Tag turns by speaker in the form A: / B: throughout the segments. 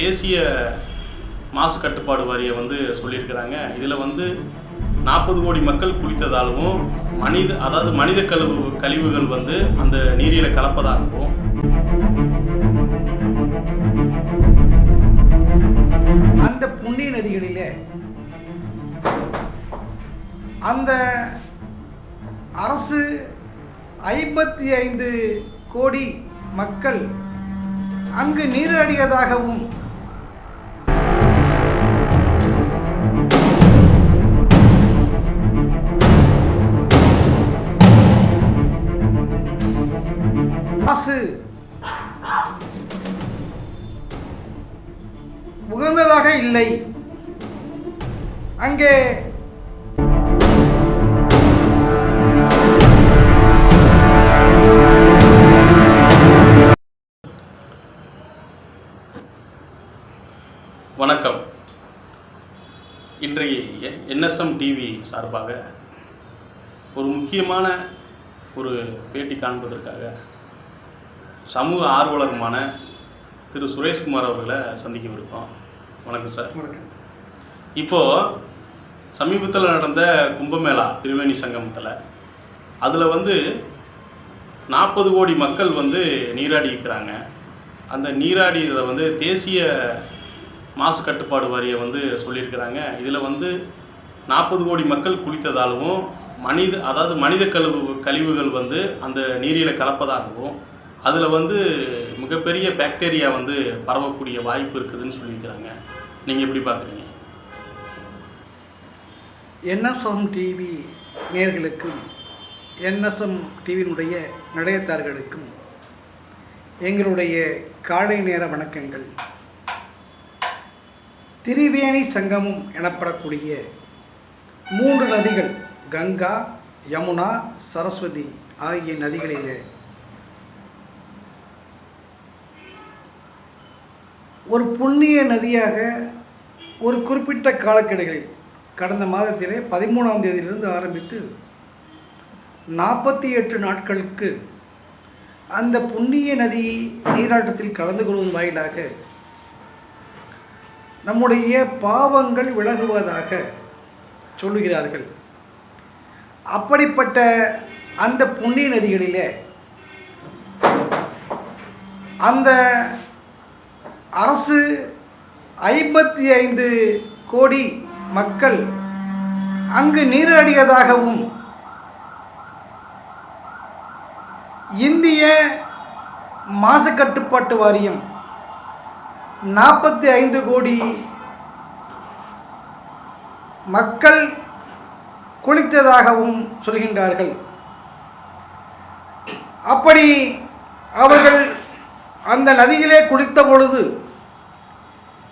A: தேசிய மாசு கட்டுப்பாடு வாரியம் வந்து சொல்லியிருக்கிறாங்க. இதில் வந்து நாற்பது கோடி மக்கள் குளித்ததாகவும் மனித அதாவது மனித கழிவு கழிவுகள் வந்து அந்த நீரில் கலப்பதாகவும்.
B: அந்த புண்ணிய நதிகளிலே அந்த அரசு ஐம்பத்தி ஐந்து கோடி மக்கள் அங்கு நீராடியதாகவும் இல்லை. அங்கே.
A: வணக்கம். இன்றைய என்எஸ்எம் டிவி சார்பாக ஒரு முக்கியமான ஒரு பேட்டி காண்பதற்காக சமூக ஆர்வலருமான திரு சுரேஷ்குமார் அவர்களை சந்திக்கவிருக்கோம் வணக்கம் சார்.
B: வணக்கம்.
A: இப்போது சமீபத்தில் நடந்த கும்பமேளா திருவேணி சங்கமத்தில் அதில் வந்து நாற்பது கோடி மக்கள் வந்து நீராடி இருக்கிறாங்க. அந்த நீராடியதை வந்து தேசிய மாசு கட்டுப்பாடு வாரியம் வந்து சொல்லியிருக்கிறாங்க. இதில் வந்து நாற்பது கோடி மக்கள் குளித்ததாகவும் மனித அதாவது மனித கழிவு கழிவுகள் வந்து அந்த நீரில் கலப்பதாகவும் அதில் வந்து மிகப்பெரிய பாக்டீரியா வந்து பரவக்கூடிய வாய்ப்பு இருக்குதுன்னு சொல்லியிருக்கிறாங்க. நீங்கள் எப்படி பார்க்குறீங்க?
B: என்எஸ்எம் டிவி நேர்களுக்கும் என்எஸ்எம் டிவியினுடைய நிலையத்தார்களுக்கும் எங்களுடைய காலை நேர வணக்கங்கள். திரிவேணி சங்கமம் எனப்படக்கூடிய மூன்று நதிகள் கங்கா யமுனா சரஸ்வதி ஆகிய நதிகளிலே ஒரு புண்ணிய நதியாக ஒரு குறிப்பிட்ட காலக்கெடுகளில் கடந்த மாதத்திலே பதிமூணாம் தேதியிலிருந்து ஆரம்பித்து நாற்பத்தி எட்டு நாட்களுக்கு அந்த புண்ணிய நதி நீராட்டத்தில் கலந்து கொள்வதன் வாயிலாக நம்முடைய பாவங்கள் விலகுவதாக சொல்லுகிறார்கள். அப்படிப்பட்ட அந்த புண்ணிய நதிகளிலே அந்த அரசு ஐம்பத்தி ஐந்து கோடி மக்கள் அங்கு நீராடியதாகவும் இந்திய மாசுக்கட்டுப்பாட்டு வாரியம் நாற்பத்தி ஐந்து கோடி மக்கள் குளித்ததாகவும் சொல்கின்றார்கள். அப்படி அவர்கள் அந்த நதியிலே குளித்த பொழுது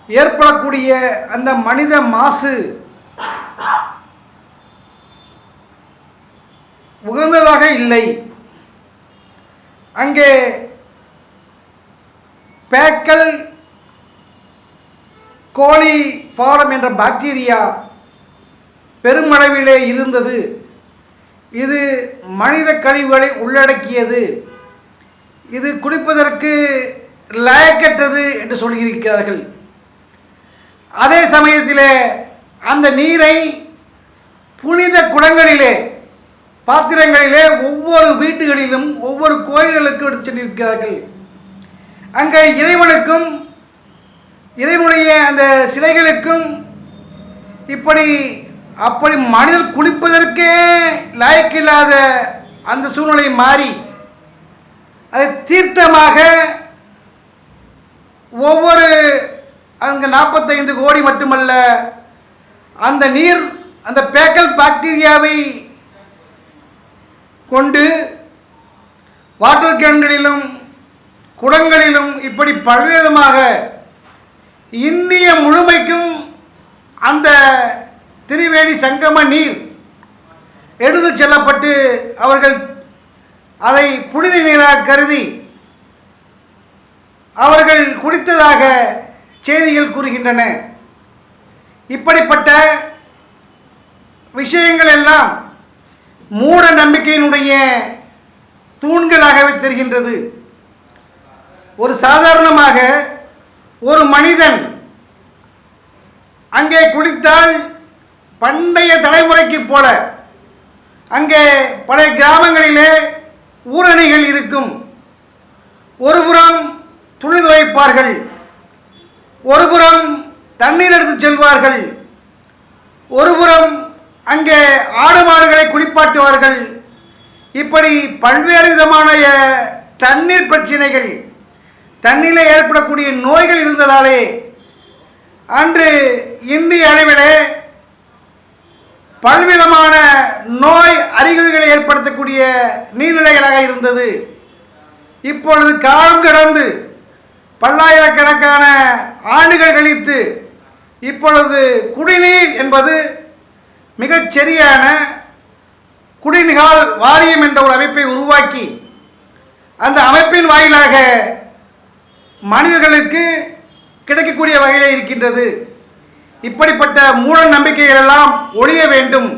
B: ஏற்படக்கூடிய அந்த மனித மாசு உகந்ததாக இல்லை. அங்கே பேக்கல் கோழி ஃபாரம் என்ற பாக்டீரியா பெருமளவிலே இருந்தது. இது மனித கழிவுகளை உள்ளடக்கியது. இது குடிப்பதற்கு லாயக்கற்றது என்று சொல்லியிருக்கிறார்கள். அதே சமயத்திலே அந்த நீரை புனித குடங்களிலே பாத்திரங்களிலே ஒவ்வொரு வீட்டுகளிலும் ஒவ்வொரு கோயில்களுக்கு எடுத்து சென்றிருக்கிறார்கள். அங்கே இறைவனுக்கும் இறைவனுடைய அந்த சிலைகளுக்கும் இப்படி அப்படி மனிதர் குளிப்பதற்கே லாயக்கில்லாத அந்த சூழ்நிலை மாறி அது தீர்த்தமாக ஒவ்வொரு அங்கே நாற்பத்தைந்து கோடி மட்டுமல்ல அந்த நீர் அந்த பேக்கல் பாக்டீரியாவை கொண்டு வாட்டர் கேன்களிலும் குடங்களிலும் இப்படி பல்வேதமாக இந்திய முழுமைக்கும் அந்த திரிவேணி சங்கம நீர் எடுத்து செல்லப்பட்டு அவர்கள் அதை புனித நீராக கருதி அவர்கள் குடித்ததாக செய்திகள் கூறுகின்றன. இப்படிப்பட்ட விஷயங்கள் எல்லாம் மூட நம்பிக்கையினுடைய தூண்களாகவே தெரிகின்றது. ஒரு சாதாரணமாக ஒரு மனிதன் அங்கே குளித்தால் பண்டைய தலைமுறைக்கு போல அங்கே பழைய கிராமங்களிலே ஊரணிகள் இருக்கும். ஒருபுறம் துணி துவைப்பார்கள். ஒருபுறம் தண்ணீர் எடுத்து செல்வார்கள் ஒருபுறம் அங்கே ஆடு மாடுகளை குளிப்பாட்டுவார்கள். இப்படி பல்வேறு விதமான தண்ணீர் பிரச்சனைகள் தண்ணீரில் ஏற்படக்கூடிய நோய்கள் இருந்ததாலே அன்று இந்திய அளவிலே பல்விதமான நோய் அறிகுறிகளை ஏற்படுத்தக்கூடிய நீர்நிலைகளாக இருந்தது. இப்பொழுது காலம் கடந்து பல்லாயிரக்கணக்கான ஆண்டுகள் கழித்து இப்பொழுது குடிநீர் என்பது மிகச் சரியான குடிநிகால் வாரியம் என்ற ஒரு அமைப்பை உருவாக்கி அந்த அமைப்பின் வாயிலாக மனிதர்களுக்கு கிடைக்கக்கூடிய வகையில் இருக்கின்றது. இப்படிப்பட்ட மூட நம்பிக்கைகளெல்லாம் ஒழிய வேண்டும்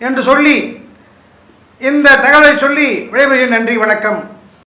B: என்று சொல்லி இந்த தகவலை சொல்லி விடைபெறுகிறேன். நன்றி வணக்கம்.